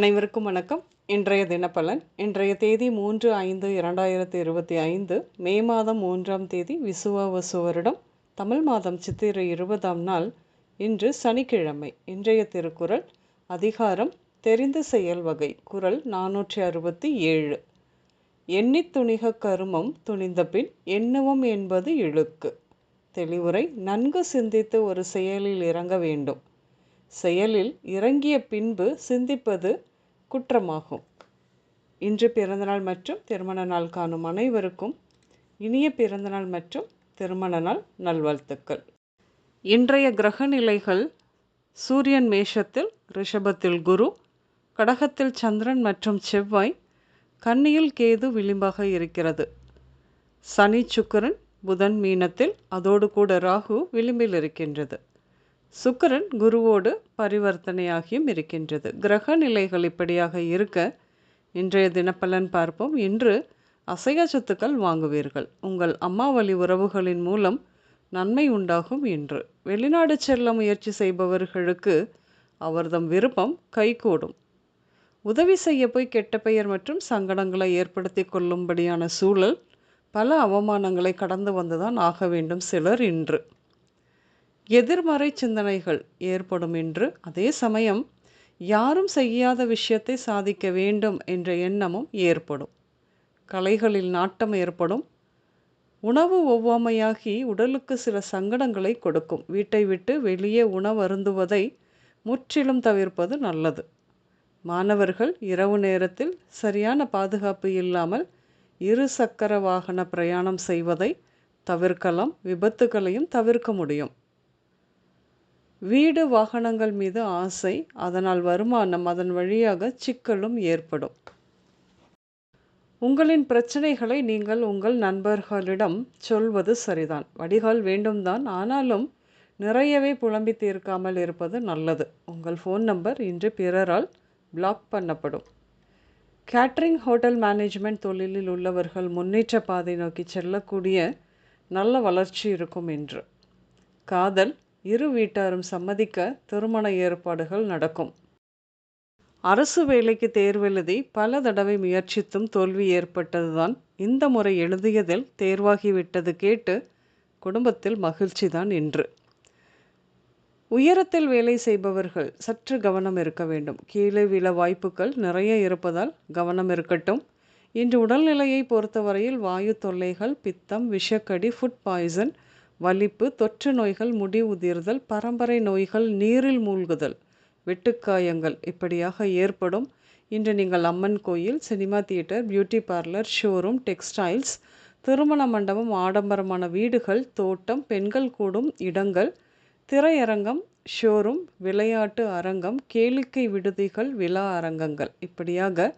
அனைவருக்கும் வணக்கம். இன்றைய தினப்பலன். இன்றைய தேதி மூன்று ஐந்து இரண்டாயிரத்தி இருபத்தி ஐந்து மே மாதம் மூன்றாம் தேதி விசுவாவசு வருடம் தமிழ் மாதம் சித்திரை இருபதாம் நாள் இன்று சனிக்கிழமை. இன்றைய திருக்குறள் அதிகாரம் தெரிந்து செயல் வகை குரல் நானூற்றி அறுபத்தி ஏழு. எண்ணித் துணிக கருமம் துணிந்தபின் எண்ணுவம் என்பது இழுக்கு. தெளிவுரை நன்கு சிந்தித்து ஒரு செயலில் இறங்க வேண்டும். செயலில் இறங்கிய பின்பு சிந்திப்பது குற்றமாகும். இன்று பிறந்தநாள் மற்றும் திருமண நாள் காணும் அனைவருக்கும் இனிய பிறந்தநாள் மற்றும் திருமண நாள் நல்வாழ்த்துக்கள். இன்றைய கிரக நிலைகள் சூரியன் மேஷத்தில் ரிஷபத்தில் குரு கடகத்தில் சந்திரன் மற்றும் செவ்வாய் கன்னியில் கேது விளிம்பாக இருக்கிறது. சனி சுக்கரன் புதன் மீனத்தில் அதோடு கூட ராகு விளிம்பில் இருக்கின்றது. சுக்கரன் குருவோடு பரிவர்த்தனையாகியும் இருக்கின்றது. கிரக நிலைகள் இப்படியாக இருக்க இன்றைய தினப்பலன் பார்ப்போம். இன்று அசைய சொத்துக்கள் வாங்குவீர்கள். உங்கள் அம்மாவளி உறவுகளின் மூலம் நன்மை உண்டாகும் இன்று வெளிநாடு செல்ல முயற்சி செய்பவர்களுக்கு அவர்தம் விருப்பம் கைகூடும். உதவி செய்ய போய் கெட்ட பெயர் மற்றும் சங்கடங்களை ஏற்படுத்தி கொள்ளும்படியான சூழல் பல அவமானங்களை கடந்து வந்துதான் ஆக வேண்டும் சிலர் இன்று. எதிர்மறை சிந்தனைகள் ஏற்படும் என்று அதே சமயம் யாரும் செய்யாத விஷயத்தை சாதிக்க வேண்டும் என்ற எண்ணமும் ஏற்படும். கலைகளில் நாட்டம் ஏற்படும். உணவு ஒவ்வாமையாகி உடலுக்கு சில சங்கடங்களை கொடுக்கும். வீட்டை விட்டு வெளியே உணவு அருந்துவதை முற்றிலும் தவிர்ப்பது நல்லது. மாணவர்கள் இரவு நேரத்தில் சரியான பாதுகாப்பு இல்லாமல் இரு சக்கர வாகன பிரயாணம் செய்வதை தவிர்க்கலாம். விபத்துகளையும் தவிர்க்க முடியும். வீடு வாகனங்கள் மீது ஆசை அதனால் வருமானம் அதன் வழியாக சிக்கலும் ஏற்படும். உங்களின் பிரச்சனைகளை நீங்கள் உங்கள் நண்பர்களிடம் சொல்வது சரிதான். வடிகால் வேண்டும்தான். ஆனாலும் நிறையவே புலம்பி தீர்க்காமல் இருப்பது நல்லது. உங்கள் ஃபோன் நம்பர் இன்று பிறரால் பிளாக் பண்ணப்படும். கேட்ரிங் ஹோட்டல் மேனேஜ்மெண்ட் தொழிலில் உள்ளவர்கள் முன்னேற்ற பாதை நோக்கி செல்லக்கூடிய நல்ல வளர்ச்சி இருக்கும் என்று காதல் இரு வீட்டாரும் சம்மதிக்க திருமண ஏற்பாடுகள் நடக்கும். அரசு வேலைக்கு தேர்வெழுதி பல தடவை முயற்சித்தும் தோல்வி ஏற்பட்டதுதான். இந்த முறை எழுதியதில் தேர்வாகிவிட்டது கேட்டு குடும்பத்தில் மகிழ்ச்சிதான் இன்று. உயரத்தில் வேலை செய்பவர்கள் சற்று கவனம் இருக்க வேண்டும். கீழே விழ வாய்ப்புகள் நிறைய இருப்பதால் கவனம் இருக்கட்டும். இன்று உடல்நிலையை பொறுத்தவரையில் வாயு தொல்லைகள் பித்தம் விஷக்கடி ஃபுட் பாய்சன் வலிப்பு தொற்று நோய்கள் முடி உதிர்தல் பரம்பரை நோய்கள் நீரில் மூழ்குதல் வெட்டுக்காயங்கள் இப்படியாக ஏற்படும். இன்று நீங்கள் அம்மன் கோயில் cinema theatre beauty parlour showroom textiles திருமண மண்டபம் ஆடம்பரமான வீடுகள் தோட்டம் பெண்கள் கூடும் இடங்கள் திரையரங்கம் ஷோரூம் விளையாட்டு அரங்கம் கேளிக்கை விடுதிகள் விழா அரங்கங்கள் இப்படியாக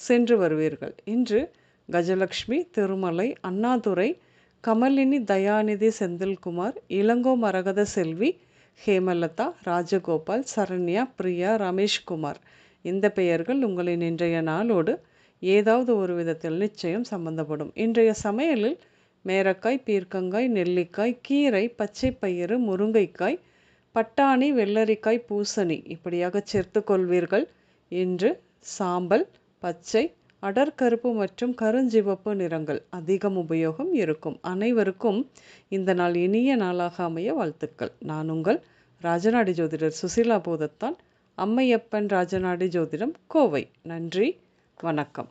சென்று வருவீர்கள். இன்று கஜலக்ஷ்மி திருமலை அண்ணாதுரை கமலினி தயாநிதி செந்தில்குமார் இளங்கோ மரகத செல்வி ஹேமலதா ராஜகோபால் சரண்யா பிரியா ரமேஷ்குமார். இந்த பெயர்கள் உங்களின் இன்றைய நாளோடு ஏதாவது ஒரு விதத்தில் நிச்சயம் சம்பந்தப்படும். இன்றைய சமையலில் மேரக்காய் பீர்க்கங்காய் நெல்லிக்காய் கீரை பச்சை பயிறு முருங்கைக்காய் பட்டாணி வெள்ளரிக்காய் பூசணி இப்படியாக சேர்த்து கொள்வீர்கள். இன்று சாம்பல் பச்சை அடற்கருப்பு மற்றும் கருஞ்சிவப்பு நிறங்கள் அதிகம் உபயோகம் இருக்கும். அனைவருக்கும் இந்த நாள் இனிய நாளாக அமைய வாழ்த்துக்கள். நான் உங்கள் ராஜநாடி ஜோதிடர் சுசிலா போதத்தான் அம்மையப்பன் ராஜநாடி ஜோதிடம் கோவை. நன்றி வணக்கம்.